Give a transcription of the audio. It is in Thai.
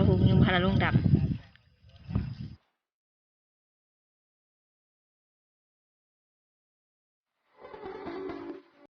าหุงยังพาราลุงด